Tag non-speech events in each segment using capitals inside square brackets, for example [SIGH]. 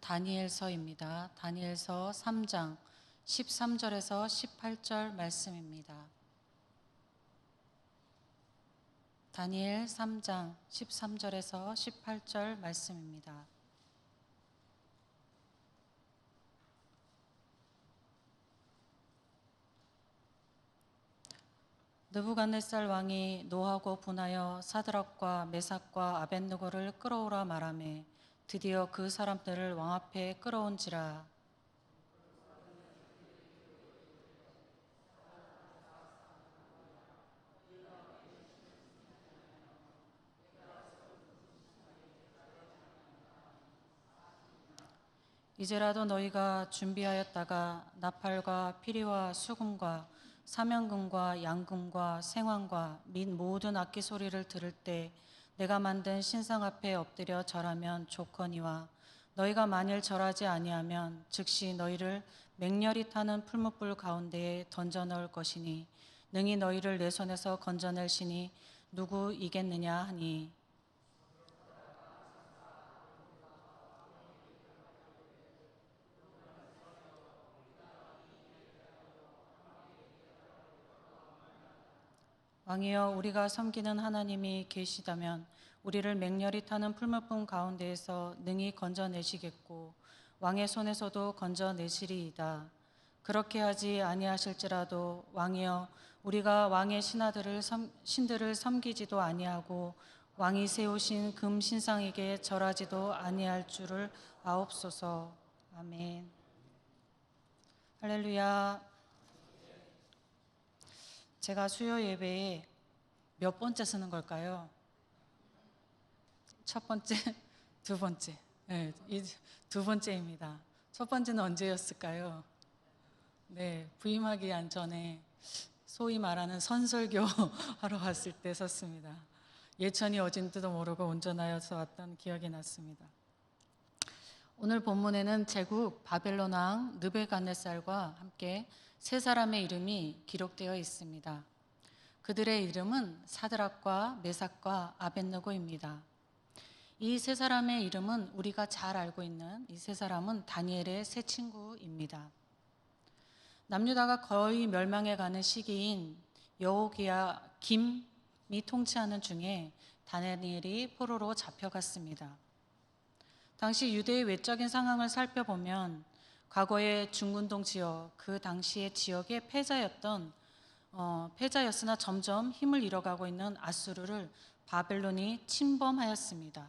다니엘서입니다. 다니엘서 3장 13절에서 18절 말씀입니다. 다니엘 3장 13절에서 18절 말씀입니다. 느부갓네살 왕이 노하고 분하여 사드락과 메삭과 아벤느고를 끌어오라 말하매 드디어 그 사람들을 왕 앞에 끌어온지라. 이제라도 너희가 준비하였다가 나팔과 피리와 수금과 사명금과 양금과 생황과 및 모든 악기 소리를 들을 때 내가 만든 신상 앞에 엎드려 절하면 좋거니와 너희가 만일 절하지 아니하면 즉시 너희를 맹렬히 타는 풀무불 가운데에 던져 넣을 것이니 능히 너희를 내 손에서 건져낼 시니 누구 이겠느냐 하니 왕이여 우리가 섬기는 하나님이 계시다면 우리를 맹렬히 타는 풀무품 가운데에서 능히 건져내시겠고 왕의 손에서도 건져내시리이다. 그렇게 하지 아니하실지라도 왕이여 우리가 왕의 신하들을 섬, 신들을 섬기지도 아니하고 왕이 세우신 금 신상에게 절하지도 아니할 줄을 아옵소서. 아멘. 할렐루야. 제가 수요 예배에 몇 번째 쓰는 걸까요? 첫 번째, [LAUGHS] 두 번째. 네, 이두 번째입니다. 첫 번째는 언제였을까요? 네, 부임하기 안 전에 소위 말하는 선설교 [LAUGHS] 하러 왔을 때 썼습니다. 예천이 어딘지도 모르고 운전하여서 왔던 기억이 났습니다. 오늘 본문에는 제국 바벨론 왕 느베갓네살과 함께 세 사람의 이름이 기록되어 있습니다. 그들의 이름은 사드락과 메삭과 아벤느고입니다. 이 세 사람의 이름은 우리가 잘 알고 있는 이 세 사람은 다니엘의 세 친구입니다. 남유다가 거의 멸망해 가는 시기인 여호기야 김이 통치하는 중에 다니엘이 포로로 잡혀갔습니다. 당시 유대의 외적인 상황을 살펴보면 과거의 중군동 지역, 그 당시의 지역의 패자였던 어, 패자였으나 점점 힘을 잃어가고 있는 아수르를 바벨론이 침범하였습니다.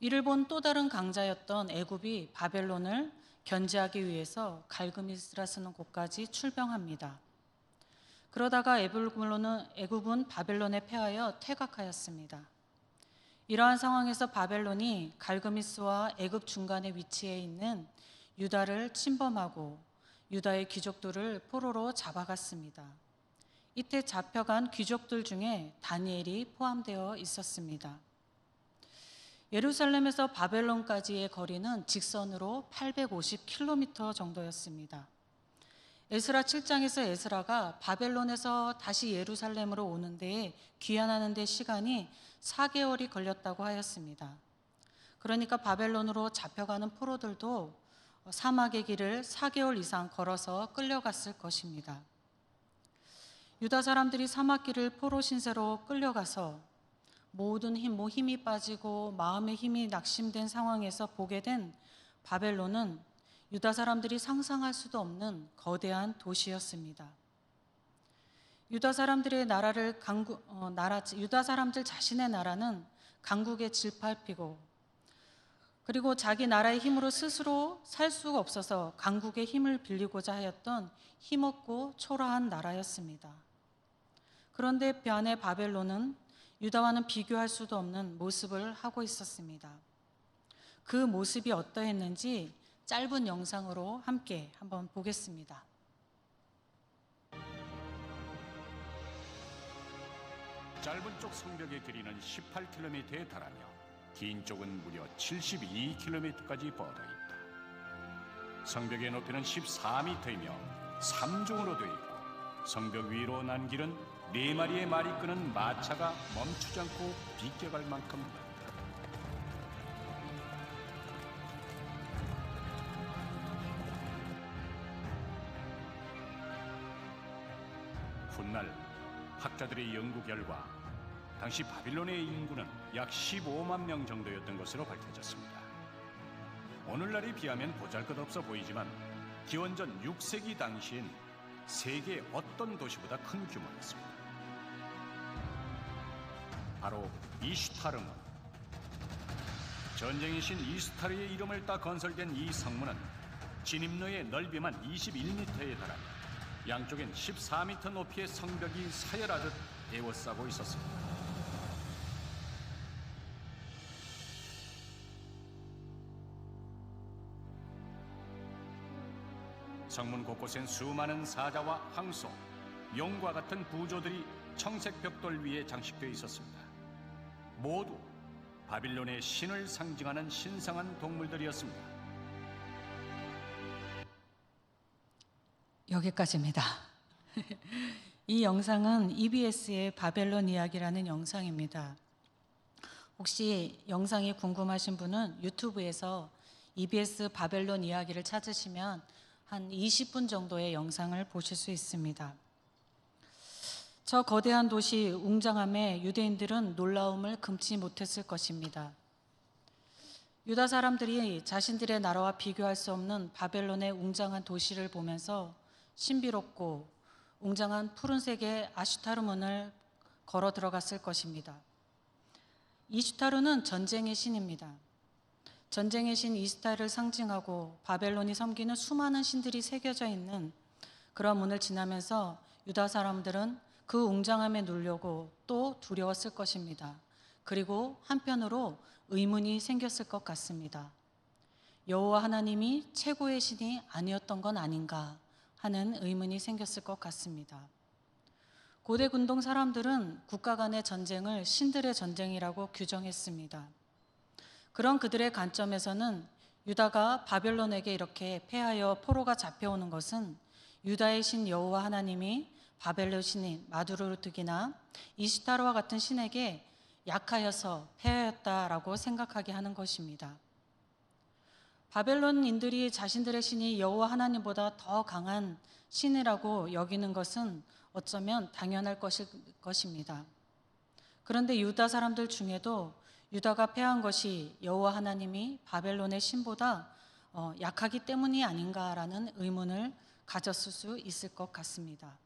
이를 본 또 다른 강자였던 애굽이 바벨론을 견제하기 위해서 갈그미스라 쓰는 곳까지 출병합니다. 그러다가 애굽은 바벨론에 패하여 퇴각하였습니다. 이러한 상황에서 바벨론이 갈그미스와 애굽 중간에 위치해 있는 유다를 침범하고 유다의 귀족들을 포로로 잡아갔습니다. 이때 잡혀간 귀족들 중에 다니엘이 포함되어 있었습니다. 예루살렘에서 바벨론까지의 거리는 직선으로 850km 정도였습니다. 에스라 7장에서 에스라가 바벨론에서 다시 예루살렘으로 오는 데 귀환하는 데 시간이 4개월이 걸렸다고 하였습니다. 그러니까 바벨론으로 잡혀가는 포로들도 사막의 길을 4개월 이상 걸어서 끌려갔을 것입니다. 유다 사람들이 사막길을 포로 신세로 끌려가서 모든 힘, 뭐 힘이 빠지고 마음의 힘이 낙심된 상황에서 보게 된 바벨론은 유다 사람들이 상상할 수도 없는 거대한 도시였습니다. 유다 사람들의 나라를 강국, 어, 나라, 유다 사람들 자신의 나라는 강국에 질팔피고 그리고 자기 나라의 힘으로 스스로 살 수가 없어서 강국의 힘을 빌리고자 하였던 힘없고 초라한 나라였습니다. 그런데 변의 바벨론은 유다와는 비교할 수도 없는 모습을 하고 있었습니다. 그 모습이 어떠했는지 짧은 영상으로 함께 한번 보겠습니다. 짧은 쪽 성벽의 길이는 18km에 달하며 긴 쪽은 무려 72km까지 뻗어 있다. 성벽의 높이는 14m이며 3종으로 되어 있고 성벽 위로 난 길은 네 마리의 말이 끄는 마차가 멈추지 않고 비껴갈 만큼 훗날 학자들의 연구 결과 당시 바빌론의 인구는 약 15만 명 정도였던 것으로 밝혀졌습니다. 오늘날에 비하면 보잘것없어 보이지만 기원전 6세기 당시엔 세계 어떤 도시보다 큰 규모였습니다. 바로 이슈타르문. 전쟁의 신 이스타르의 이름을 따 건설된 이 성문은 진입로의 넓이만 21m에 달하며 양쪽엔 14m 높이의 성벽이 서열하듯 에워싸고 있었습니다. 성문 곳곳엔 수많은 사자와 황소, 용과 같은 부조들이 청색 벽돌 위에 장식되어 있었습니다. 모두 바빌론의 신을 상징하는 신성한 동물들이었습니다. 여기까지입니다. [LAUGHS] 이 영상은 EBS의 바벨론 이야기라는 영상입니다. 혹시 영상이 궁금하신 분은 유튜브에서 EBS 바벨론 이야기를 찾으시면 한 20분 정도의 영상을 보실 수 있습니다. 저 거대한 도시 웅장함에 유대인들은 놀라움을 금치 못했을 것입니다. 유다 사람들이 자신들의 나라와 비교할 수 없는 바벨론의 웅장한 도시를 보면서 신비롭고 웅장한 푸른색의 아슈타르 문을 걸어 들어갔을 것입니다. 이슈타르는 전쟁의 신입니다. 전쟁의 신 이스타를 상징하고 바벨론이 섬기는 수많은 신들이 새겨져 있는 그런 문을 지나면서 유다 사람들은 그 웅장함에 놀려고 또 두려웠을 것입니다. 그리고 한편으로 의문이 생겼을 것 같습니다. 여호와 하나님이 최고의 신이 아니었던 건 아닌가 하는 의문이 생겼을 것 같습니다. 고대 군동 사람들은 국가 간의 전쟁을 신들의 전쟁이라고 규정했습니다. 그런 그들의 관점에서는 유다가 바벨론에게 이렇게 패하여 포로가 잡혀오는 것은 유다의 신 여호와 하나님이 바벨론 신인 마두르르득이나 이시타르와 같은 신에게 약하여서 패하였다라고 생각하게 하는 것입니다. 바벨론인들이 자신들의 신이 여호와 하나님보다 더 강한 신이라고 여기는 것은 어쩌면 당연할 것일 것입니다. 그런데 유다 사람들 중에도 유다가 패한 것이 여호와 하나님이 바벨론의 신보다 어, 약하기 때문이 아닌가라는 의문을 가졌을 수 있을 것 같습니다.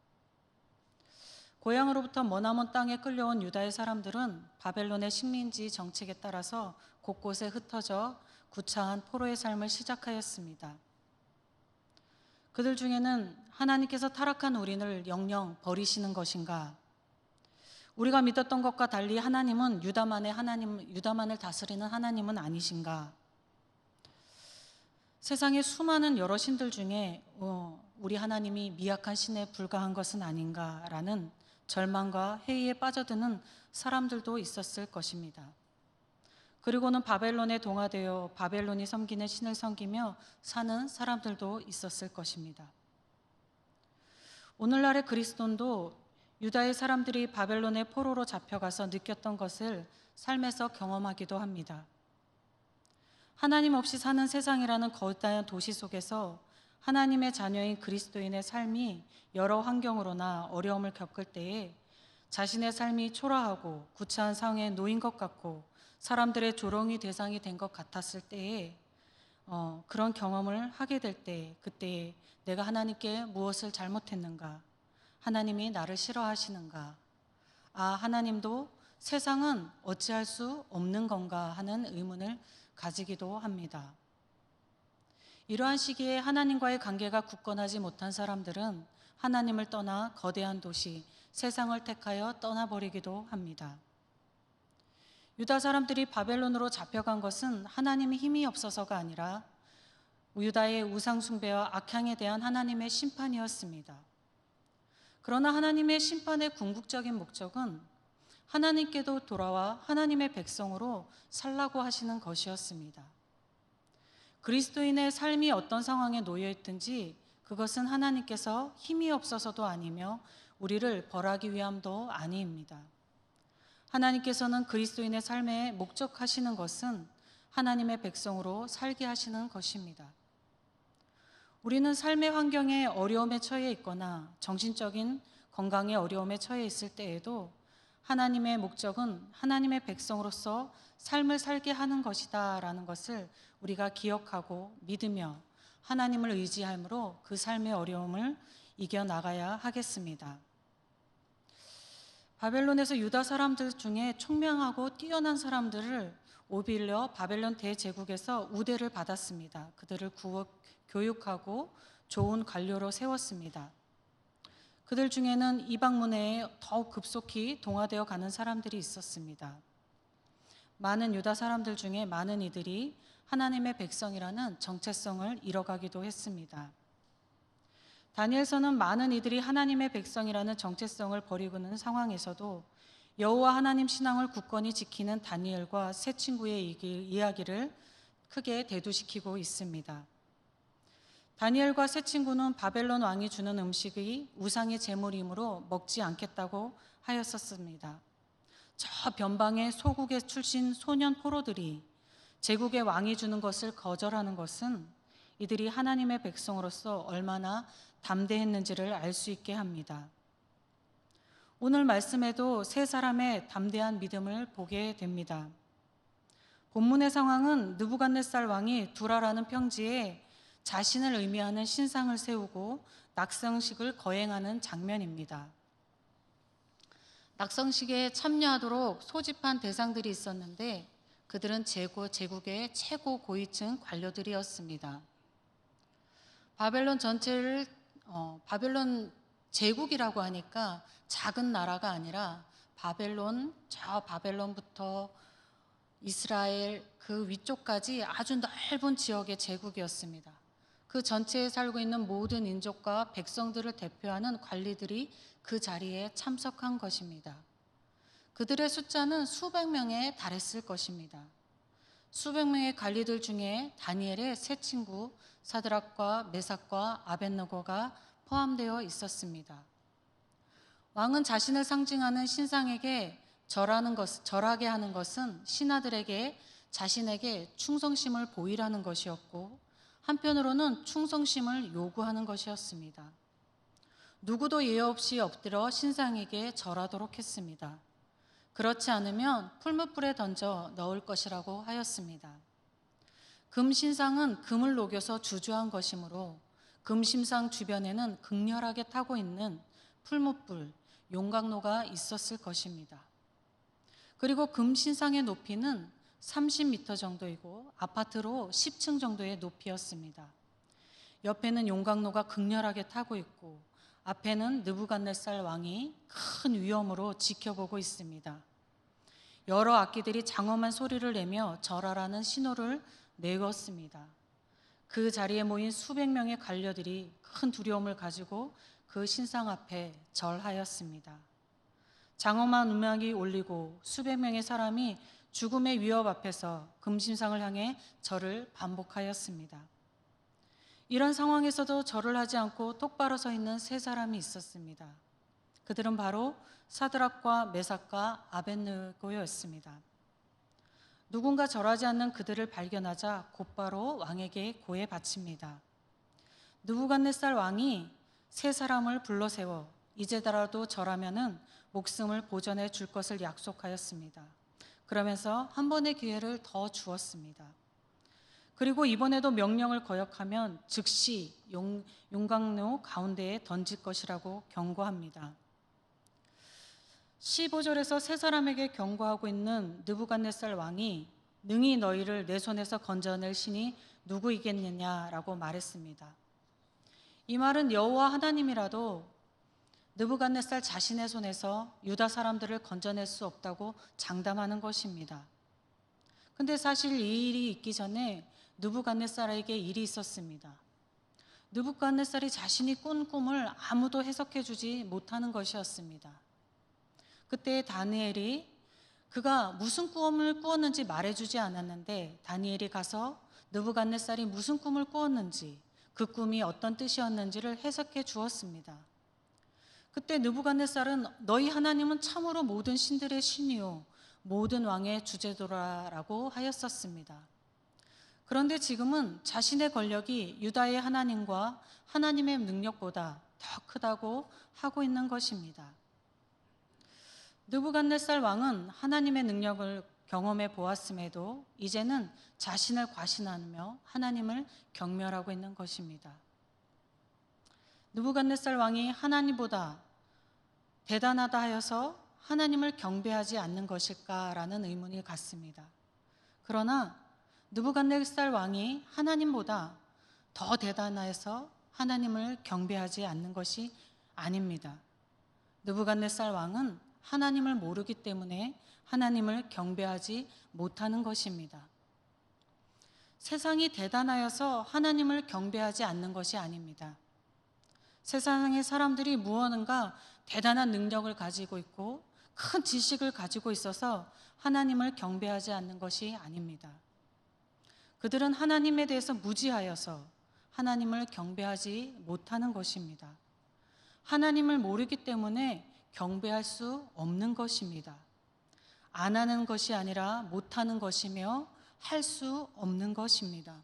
고향으로부터 머나먼 땅에 끌려온 유다의 사람들은 바벨론의 식민지 정책에 따라서 곳곳에 흩어져 구차한 포로의 삶을 시작하였습니다. 그들 중에는 하나님께서 타락한 우리를 영영 버리시는 것인가? 우리가 믿었던 것과 달리 하나님은 유다만의 하나님, 유다만을 다스리는 하나님은 아니신가? 세상의 수많은 여러 신들 중에 어, 우리 하나님이 미약한 신에 불과한 것은 아닌가라는 절망과 회의에 빠져드는 사람들도 있었을 것입니다. 그리고는 바벨론에 동화되어 바벨론이 섬기는 신을 섬기며 사는 사람들도 있었을 것입니다. 오늘날의 그리스도인도 유다의 사람들이 바벨론의 포로로 잡혀가서 느꼈던 것을 삶에서 경험하기도 합니다. 하나님 없이 사는 세상이라는 거대한 도시 속에서 하나님의 자녀인 그리스도인의 삶이 여러 환경으로나 어려움을 겪을 때에 자신의 삶이 초라하고 구차한 상황에 놓인 것 같고 사람들의 조롱이 대상이 된 것 같았을 때에 어, 그런 경험을 하게 될 때 그때 내가 하나님께 무엇을 잘못했는가 하나님이 나를 싫어하시는가 아 하나님도 세상은 어찌할 수 없는 건가 하는 의문을 가지기도 합니다. 이러한 시기에 하나님과의 관계가 굳건하지 못한 사람들은 하나님을 떠나 거대한 도시, 세상을 택하여 떠나버리기도 합니다. 유다 사람들이 바벨론으로 잡혀간 것은 하나님의 힘이 없어서가 아니라 유다의 우상숭배와 악향에 대한 하나님의 심판이었습니다. 그러나 하나님의 심판의 궁극적인 목적은 하나님께도 돌아와 하나님의 백성으로 살라고 하시는 것이었습니다. 그리스도인의 삶이 어떤 상황에 놓여 있든지 그것은 하나님께서 힘이 없어서도 아니며 우리를 벌하기 위함도 아니입니다. 하나님께서는 그리스도인의 삶에 목적하시는 것은 하나님의 백성으로 살게 하시는 것입니다. 우리는 삶의 환경에 어려움에 처해 있거나 정신적인 건강의 어려움에 처해 있을 때에도 하나님의 목적은 하나님의 백성으로서 삶을 살게 하는 것이다 라는 것을 우리가 기억하고 믿으며 하나님을 의지함으로 그 삶의 어려움을 이겨 나가야 하겠습니다. 바벨론에서 유다 사람들 중에 총명하고 뛰어난 사람들을 오빌려 바벨론 대제국에서 우대를 받았습니다. 그들을 구호, 교육하고 좋은 관료로 세웠습니다. 그들 중에는 이방 문화에 더욱 급속히 동화되어 가는 사람들이 있었습니다. 많은 유다 사람들 중에 많은 이들이 하나님의 백성이라는 정체성을 잃어가기도 했습니다. 다니엘서는 많은 이들이 하나님의 백성이라는 정체성을 버리고는 상황에서도 여호와 하나님 신앙을 굳건히 지키는 다니엘과 세 친구의 이야기를 크게 대두시키고 있습니다. 다니엘과 세 친구는 바벨론 왕이 주는 음식이 우상의 제물이므로 먹지 않겠다고 하였었습니다. 저 변방의 소국의 출신 소년 포로들이 제국의 왕이 주는 것을 거절하는 것은 이들이 하나님의 백성으로서 얼마나 담대했는지를 알 수 있게 합니다. 오늘 말씀에도 세 사람의 담대한 믿음을 보게 됩니다. 본문의 상황은 느부갓네살 왕이 두라라는 평지에 자신을 의미하는 신상을 세우고 낙성식을 거행하는 장면입니다. 낙성식에 참여하도록 소집한 대상들이 있었는데 그들은 제국, 제국의 최고 고위층 관료들이었습니다. 바벨론 전체를 어, 바벨론 제국이라고 하니까 작은 나라가 아니라 바벨론 저 바벨론부터 이스라엘 그 위쪽까지 아주 넓은 지역의 제국이었습니다. 그 전체에 살고 있는 모든 인족과 백성들을 대표하는 관리들이 그 자리에 참석한 것입니다. 그들의 숫자는 수백 명에 달했을 것입니다. 수백 명의 관리들 중에 다니엘의 세 친구 사드락과 메삭과 아벤노고가 포함되어 있었습니다. 왕은 자신을 상징하는 신상에게 절하는 것, 절하게 하는 것은 신하들에게 자신에게 충성심을 보이라는 것이었고 한편으로는 충성심을 요구하는 것이었습니다. 누구도 예외 없이 엎드려 신상에게 절하도록 했습니다. 그렇지 않으면 풀무불에 던져 넣을 것이라고 하였습니다. 금신상은 금을 녹여서 주주한 것이므로 금심상 주변에는 극렬하게 타고 있는 풀무불, 용광로가 있었을 것입니다. 그리고 금신상의 높이는 30m 정도이고 아파트로 10층 정도의 높이였습니다. 옆에는 용광로가 극렬하게 타고 있고 앞에는 느부갓네살 왕이 큰 위험으로 지켜보고 있습니다. 여러 악기들이 장엄한 소리를 내며 절하라는 신호를 내었습니다. 그 자리에 모인 수백 명의 관료들이 큰 두려움을 가지고 그 신상 앞에 절하였습니다. 장엄한 음악이 울리고 수백 명의 사람이 죽음의 위협 앞에서 금신상을 향해 절을 반복하였습니다. 이런 상황에서도 절을 하지 않고 똑바로 서 있는 세 사람이 있었습니다. 그들은 바로 사드락과 메삭과 아벤느고였습니다. 누군가 절하지 않는 그들을 발견하자 곧바로 왕에게 고해 바칩니다. 느부갓네살 왕이 세 사람을 불러 세워 이제더라도 절하면은 목숨을 보전해 줄 것을 약속하였습니다. 그러면서 한 번의 기회를 더 주었습니다. 그리고 이번에도 명령을 거역하면 즉시 용, 용광로 가운데에 던질 것이라고 경고합니다. 15절에서 세 사람에게 경고하고 있는 느부갓네살 왕이 능히 너희를 내 손에서 건져낼 신이 누구이겠느냐라고 말했습니다. 이 말은 여호와 하나님이라도 느부갓네살 자신의 손에서 유다 사람들을 건져낼 수 없다고 장담하는 것입니다. 근데 사실 이 일이 있기 전에 느부갓네살에게 일이 있었습니다. 느부갓네살이 자신이 꾼 꿈을 아무도 해석해 주지 못하는 것이었습니다. 그때 다니엘이 그가 무슨 꿈을 꾸었는지 말해 주지 않았는데 다니엘이 가서 느부갓네살이 무슨 꿈을 꾸었는지 그 꿈이 어떤 뜻이었는지를 해석해 주었습니다. 그때 느부갓네살은 너희 하나님은 참으로 모든 신들의 신이요 모든 왕의 주제도라라고 하였었습니다. 그런데 지금은 자신의 권력이 유다의 하나님과 하나님의 능력보다 더 크다고 하고 있는 것입니다. 느부갓네살 왕은 하나님의 능력을 경험해 보았음에도 이제는 자신을 과신하며 하나님을 경멸하고 있는 것입니다. 느부갓네살 왕이 하나님보다 대단하다 하여서 하나님을 경배하지 않는 것일까라는 의문이 갖습니다. 그러나 느부갓네살 왕이 하나님보다 더 대단해서 하나님을 경배하지 않는 것이 아닙니다. 느부갓네살 왕은 하나님을 모르기 때문에 하나님을 경배하지 못하는 것입니다. 세상이 대단하여서 하나님을 경배하지 않는 것이 아닙니다. 세상의 사람들이 무언가 대단한 능력을 가지고 있고 큰 지식을 가지고 있어서 하나님을 경배하지 않는 것이 아닙니다. 그들은 하나님에 대해서 무지하여서 하나님을 경배하지 못하는 것입니다. 하나님을 모르기 때문에 경배할 수 없는 것입니다. 안 하는 것이 아니라 못하는 것이며 할 수 없는 것입니다.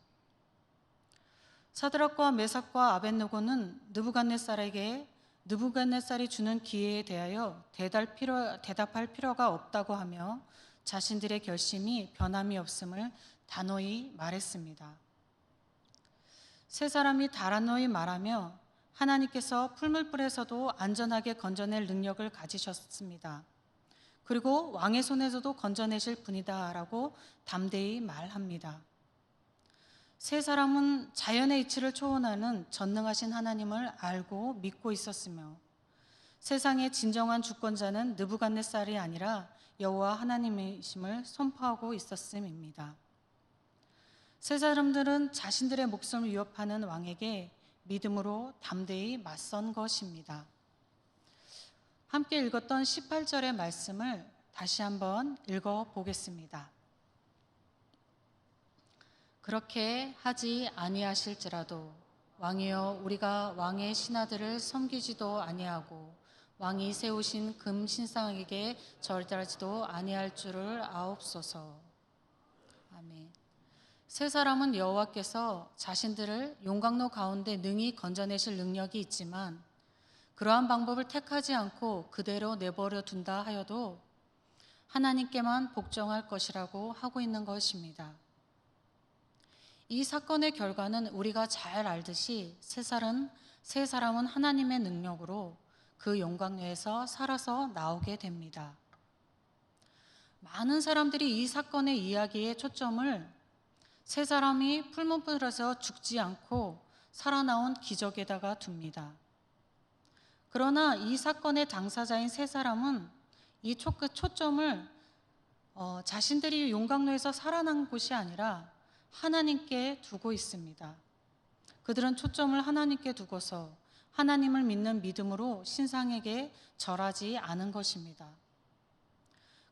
사드락과 메삭과 아벤노고는 느부갓네살에게 느부갓네살이 주는 기회에 대하여 대답 필요, 대답할 필요가 없다고 하며 자신들의 결심이 변함이 없음을 단호히 말했습니다. 세 사람이 다란노히 말하며 하나님께서 풀물불에서도 안전하게 건져낼 능력을 가지셨습니다. 그리고 왕의 손에서도 건져내실 분이다라고 담대히 말합니다. 세 사람은 자연의 이치를 초월하는 전능하신 하나님을 알고 믿고 있었으며 세상의 진정한 주권자는 느부갓네살이 아니라 여호와 하나님이심을 선포하고 있었음입니다. 세 사람들은 자신들의 목숨을 위협하는 왕에게 믿음으로 담대히 맞선 것입니다. 함께 읽었던 18절의 말씀을 다시 한번 읽어 보겠습니다. 그렇게 하지 아니하실지라도 왕이여 우리가 왕의 신하들을 섬기지도 아니하고 왕이 세우신 금 신상에게 절달하지도 아니할 줄을 아옵소서. 아멘. 세 사람은 여호와께서 자신들을 용광로 가운데 능히 건져내실 능력이 있지만 그러한 방법을 택하지 않고 그대로 내버려 둔다 하여도 하나님께만 복종할 것이라고 하고 있는 것입니다. 이 사건의 결과는 우리가 잘 알듯이 세 사람은, 세 사람은 하나님의 능력으로 그 영광에서 살아서 나오게 됩니다. 많은 사람들이 이 사건의 이야기에 초점을 세 사람이 풀문불에서 죽지 않고 살아나온 기적에다가 둡니다. 그러나 이 사건의 당사자인 세 사람은 이 초, 초점을 어, 자신들이 용광로에서 살아난 곳이 아니라 하나님께 두고 있습니다. 그들은 초점을 하나님께 두고서 하나님을 믿는 믿음으로 신상에게 절하지 않은 것입니다.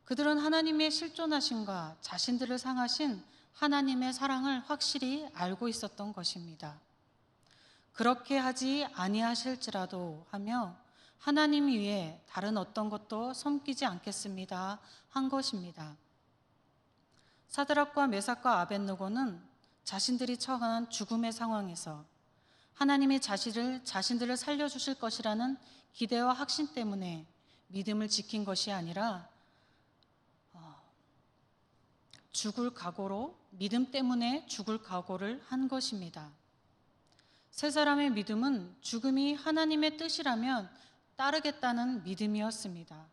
그들은 하나님의 실존하심과 자신들을 상하신 하나님의 사랑을 확실히 알고 있었던 것입니다. 그렇게 하지 아니하실지라도 하며 하나님 위에 다른 어떤 것도 섬기지 않겠습니다 한 것입니다. 사드락과 메삭과 아벤노고는 자신들이 처한 죽음의 상황에서 하나님이 자신을 자신들을 살려 주실 것이라는 기대와 확신 때문에 믿음을 지킨 것이 아니라 어, 죽을 각오로 믿음 때문에 죽을 각오를 한 것입니다. 세 사람의 믿음은 죽음이 하나님의 뜻이라면 따르겠다는 믿음이었습니다.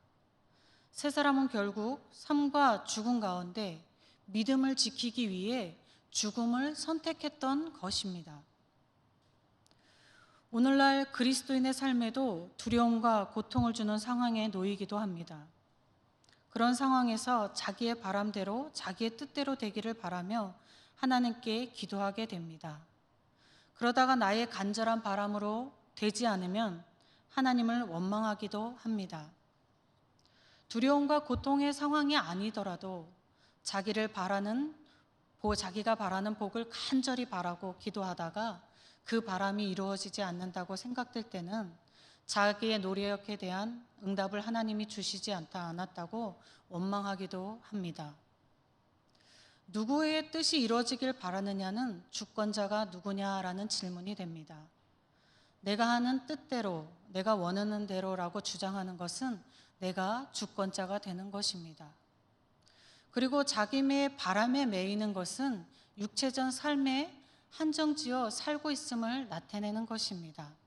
세 사람은 결국 삶과 죽음 가운데 믿음을 지키기 위해 죽음을 선택했던 것입니다. 오늘날 그리스도인의 삶에도 두려움과 고통을 주는 상황에 놓이기도 합니다. 그런 상황에서 자기의 바람대로 자기의 뜻대로 되기를 바라며 하나님께 기도하게 됩니다. 그러다가 나의 간절한 바람으로 되지 않으면 하나님을 원망하기도 합니다. 두려움과 고통의 상황이 아니더라도 자기를 바라는 자기가 바라는 복을 간절히 바라고 기도하다가 그 바람이 이루어지지 않는다고 생각될 때는 자기의 노력에 대한 응답을 하나님이 주시지 않다 않았다고 원망하기도 합니다. 누구의 뜻이 이루어지길 바라느냐는 주권자가 누구냐라는 질문이 됩니다. 내가 하는 뜻대로, 내가 원하는 대로라고 주장하는 것은 내가 주권자가 되는 것입니다. 그리고 자기의 바람에 매이는 것은 육체적 삶에 한정지어 살고 있음을 나타내는 것입니다.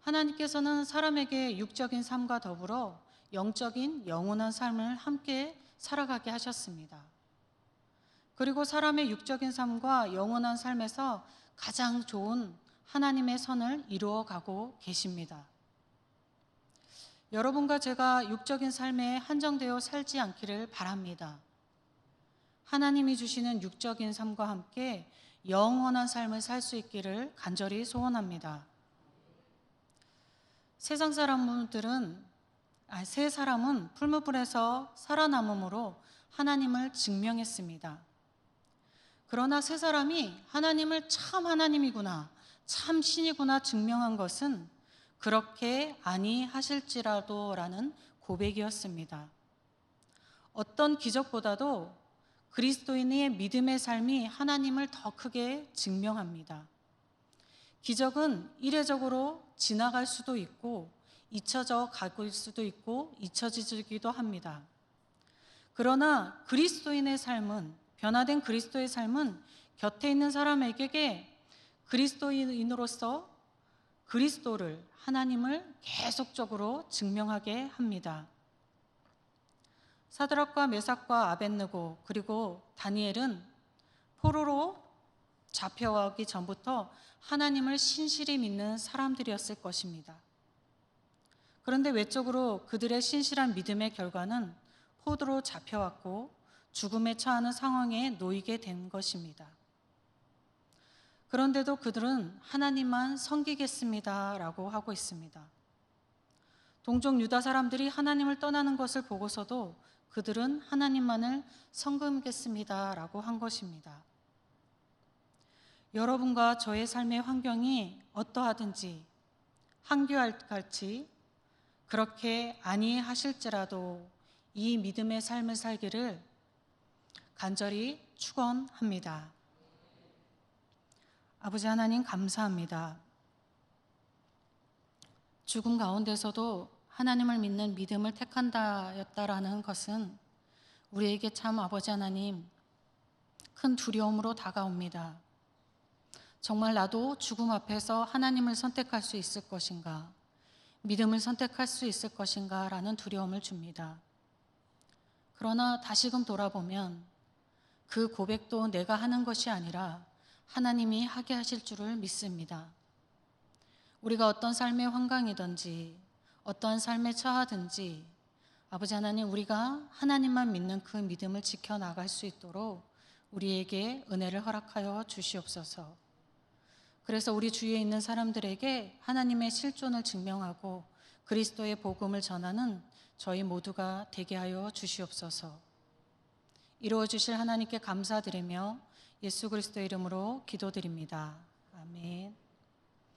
하나님께서는 사람에게 육적인 삶과 더불어 영적인 영원한 삶을 함께 살아가게 하셨습니다. 그리고 사람의 육적인 삶과 영원한 삶에서 가장 좋은 하나님의 선을 이루어 가고 계십니다. 여러분과 제가 육적인 삶에 한정되어 살지 않기를 바랍니다. 하나님이 주시는 육적인 삶과 함께 영원한 삶을 살 수 있기를 간절히 소원합니다. 세상 사람들은 아, 세 사람은 풀무불에서 살아남음으로 하나님을 증명했습니다. 그러나 세 사람이 하나님을 참 하나님이구나, 참 신이구나 증명한 것은 그렇게 아니 하실지라도라는 고백이었습니다. 어떤 기적보다도 그리스도인의 믿음의 삶이 하나님을 더 크게 증명합니다. 기적은 이례적으로 지나갈 수도 있고 잊혀져 가고 수도 있고 잊혀지기도 합니다. 그러나 그리스도인의 삶은 변화된 그리스도의 삶은 곁에 있는 사람에게 그리스도인으로서 그리스도를 하나님을 계속적으로 증명하게 합니다. 사드락과 메삭과 아벤느고 그리고 다니엘은 포로로 잡혀가기 전부터 하나님을 신실히 믿는 사람들이었을 것입니다. 그런데 외적으로 그들의 신실한 믿음의 결과는 포로로 잡혀왔고 죽음에 처하는 상황에 놓이게 된 것입니다. 그런데도 그들은 하나님만 섬기겠습니다라고 하고 있습니다. 동족 유다 사람들이 하나님을 떠나는 것을 보고서도 그들은 하나님만을 섬기겠습니다라고 한 것입니다. 여러분과 저의 삶의 환경이 어떠하든지 한교할같이 그렇게 아니하실지라도 이 믿음의 삶을 살기를 간절히 축원합니다. 아버지 하나님 감사합니다. 죽음 가운데서도 하나님을 믿는 믿음을 택한다였다라는 것은 우리에게 참 아버지 하나님 큰 두려움으로 다가옵니다. 정말 나도 죽음 앞에서 하나님을 선택할 수 있을 것인가? 믿음을 선택할 수 있을 것인가? 라는 두려움을 줍니다. 그러나 다시금 돌아보면 그 고백도 내가 하는 것이 아니라 하나님이 하게 하실 줄을 믿습니다. 우리가 어떤 삶의 환경이든지 어떠한 삶에 처하든지 아버지 하나님 우리가 하나님만 믿는 그 믿음을 지켜 나갈 수 있도록 우리에게 은혜를 허락하여 주시옵소서. 그래서 우리 주위에 있는 사람들에게 하나님의 실존을 증명하고 그리스도의 복음을 전하는 저희 모두가 되게 하여 주시옵소서. 이루어 주실 하나님께 감사드리며 예수 그리스도 이름으로 기도드립니다. 아멘.